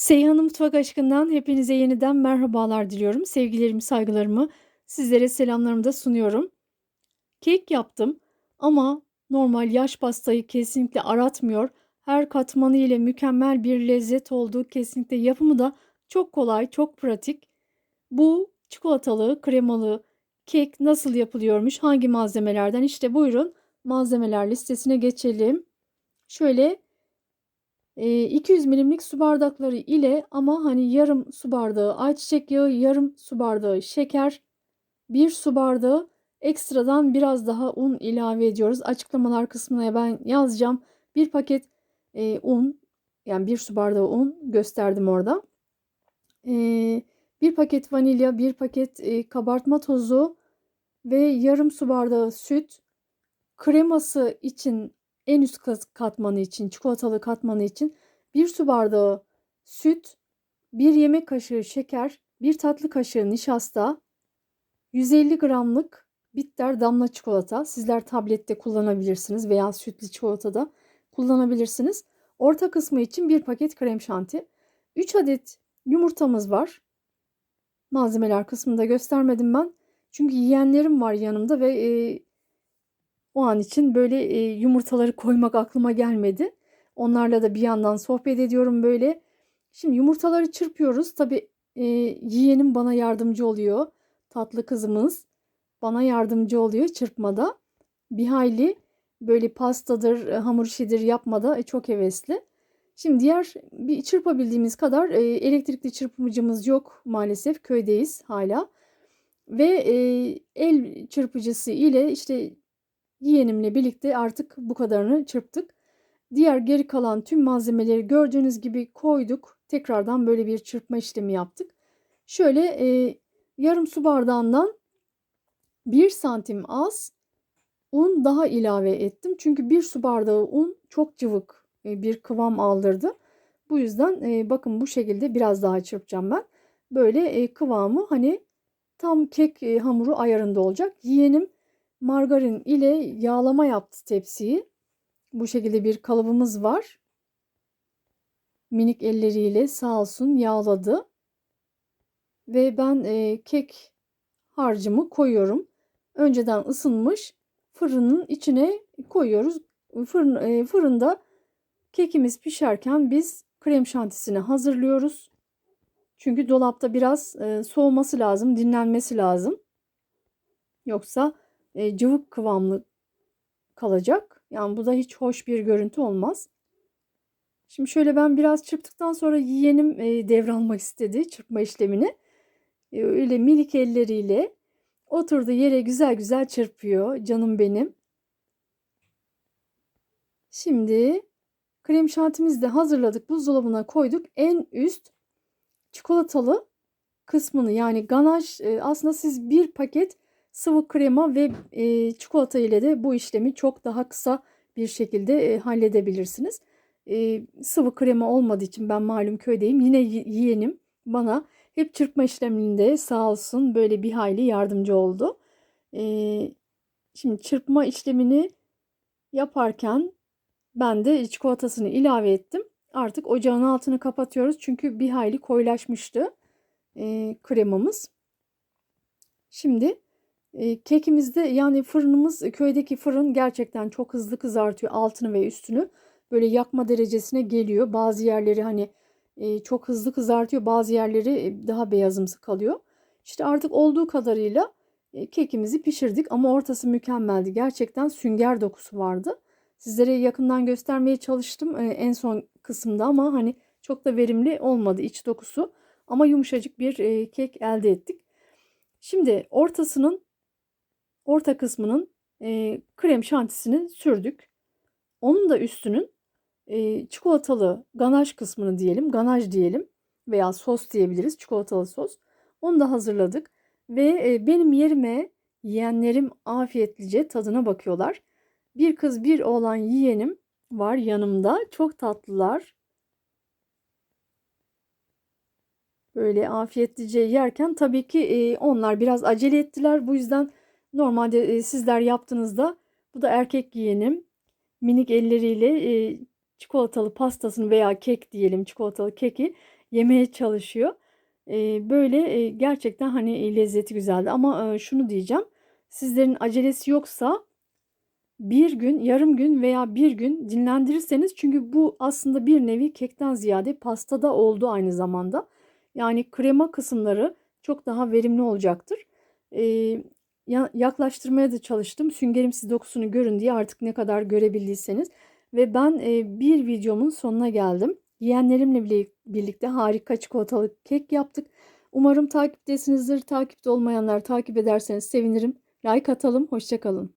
Seyhan'ın Mutfak Aşkı'ndan hepinize yeniden merhabalar diliyorum. Sevgilerimi, saygılarımı sizlere selamlarımı da sunuyorum. Kek yaptım ama normal yaş pastayı kesinlikle aratmıyor. Her katmanı ile mükemmel bir lezzet olduğu kesinlikle yapımı da çok kolay, çok pratik. Bu çikolatalı, kremalı kek nasıl yapılıyormuş, hangi malzemelerden? İşte buyurun malzemeler listesine geçelim. Şöyle 200 milimlik su bardakları ile ama hani yarım su bardağı ayçiçek yağı, yarım su bardağı şeker, bir su bardağı ekstradan biraz daha un ilave ediyoruz. Açıklamalar kısmına ben yazacağım. Bir paket e, un yani bir su bardağı un gösterdim orada. E, bir paket vanilya, bir paket e, kabartma tozu ve yarım su bardağı süt. Kreması için en üst katmanı için, çikolatalı katmanı için bir su bardağı süt, bir yemek kaşığı şeker, bir tatlı kaşığı nişasta, 150 gramlık bitter damla çikolata. Sizler tablette kullanabilirsiniz veya sütlü çikolatada kullanabilirsiniz. Orta kısmı için bir paket krem şanti. 3 adet yumurtamız var. Malzemeler kısmında göstermedim ben. Çünkü yiyenlerim var yanımda ve e, o an için böyle e, yumurtaları koymak aklıma gelmedi. Onlarla da bir yandan sohbet ediyorum böyle. Şimdi yumurtaları çırpıyoruz. Tabi e, yeğenim bana yardımcı oluyor. Tatlı kızımız bana yardımcı oluyor çırpmada. Bir hayli böyle pastadır, e, hamur işidir yapmada e, çok hevesli. Şimdi diğer bir çırpabildiğimiz kadar e, elektrikli çırpıcımız yok maalesef köydeyiz hala. Ve e, el çırpıcısı ile işte yeğenimle birlikte artık bu kadarını çırptık. Diğer geri kalan tüm malzemeleri gördüğünüz gibi koyduk. Tekrardan böyle bir çırpma işlemi yaptık. Şöyle e, yarım su bardağından 1 santim az un daha ilave ettim. Çünkü bir su bardağı un çok cıvık e, bir kıvam aldırdı. Bu yüzden e, bakın bu şekilde biraz daha çırpacağım ben. Böyle e, kıvamı hani tam kek e, hamuru ayarında olacak. Yeğenim margarin ile yağlama yaptı tepsiyi. Bu şekilde bir kalıbımız var. Minik elleriyle sağ olsun yağladı. Ve ben e, kek harcımı koyuyorum. Önceden ısınmış fırının içine koyuyoruz. Fırın, e, fırında kekimiz pişerken biz krem şantisini hazırlıyoruz. Çünkü dolapta biraz e, soğuması lazım, dinlenmesi lazım. Yoksa e, cıvık kıvamlı kalacak. Yani bu da hiç hoş bir görüntü olmaz. Şimdi şöyle ben biraz çırptıktan sonra yeğenim e, devralmak istedi çırpma işlemini. E, öyle minik elleriyle oturdu yere güzel güzel çırpıyor canım benim. Şimdi krem şantimizi de hazırladık. Buzdolabına koyduk. En üst çikolatalı kısmını yani ganaj e, aslında siz bir paket sıvı krema ve e, çikolata ile de bu işlemi çok daha kısa bir şekilde e, halledebilirsiniz. E, sıvı krema olmadığı için ben malum köydeyim. Yine yeğenim bana hep çırpma işleminde sağ olsun böyle bir hayli yardımcı oldu. E, şimdi çırpma işlemini yaparken ben de çikolatasını ilave ettim. Artık ocağın altını kapatıyoruz çünkü bir hayli koyulaşmıştı e, kremamız. Şimdi kekimizde yani fırınımız köydeki fırın gerçekten çok hızlı kızartıyor altını ve üstünü. Böyle yakma derecesine geliyor. Bazı yerleri hani e, çok hızlı kızartıyor. Bazı yerleri e, daha beyazımsı kalıyor. İşte artık olduğu kadarıyla e, kekimizi pişirdik ama ortası mükemmeldi. Gerçekten sünger dokusu vardı. Sizlere yakından göstermeye çalıştım e, en son kısımda ama hani çok da verimli olmadı iç dokusu. Ama yumuşacık bir e, kek elde ettik. Şimdi ortasının orta kısmının e, krem şantisini sürdük. Onun da üstünün e, çikolatalı ganaj kısmını diyelim, ganaj diyelim veya sos diyebiliriz, çikolatalı sos. Onu da hazırladık ve e, benim yerime yiyenlerim afiyetlice tadına bakıyorlar. Bir kız bir oğlan yiyenim var yanımda. Çok tatlılar. Böyle afiyetlice yerken tabii ki e, onlar biraz acele ettiler. Bu yüzden Normalde e, sizler yaptığınızda bu da erkek giyenim minik elleriyle e, çikolatalı pastasını veya kek diyelim çikolatalı keki yemeye çalışıyor. Eee, böyle, eee, gerçekten, hani, eee, lezzeti güzeldi ama, eee, şunu diyeceğim, sizlerin acelesi yoksa 1 gün, yarım gün veya 1 gün dinlendirirseniz çünkü bu aslında bir nevi kekten ziyade pastada oldu aynı zamanda. Yani krema kısımları çok daha verimli olacaktır. Ya yaklaştırmaya da çalıştım. Süngerimsi dokusunu görün diye artık ne kadar görebildiyseniz ve ben, eee, bir videomun sonuna geldim. Yeğenlerimle bile birlikte harika çikolatalı kek yaptık. Umarım takiptesinizdir. Takipte olmayanlar takip ederseniz sevinirim. Like atalım. Hoşça kalın.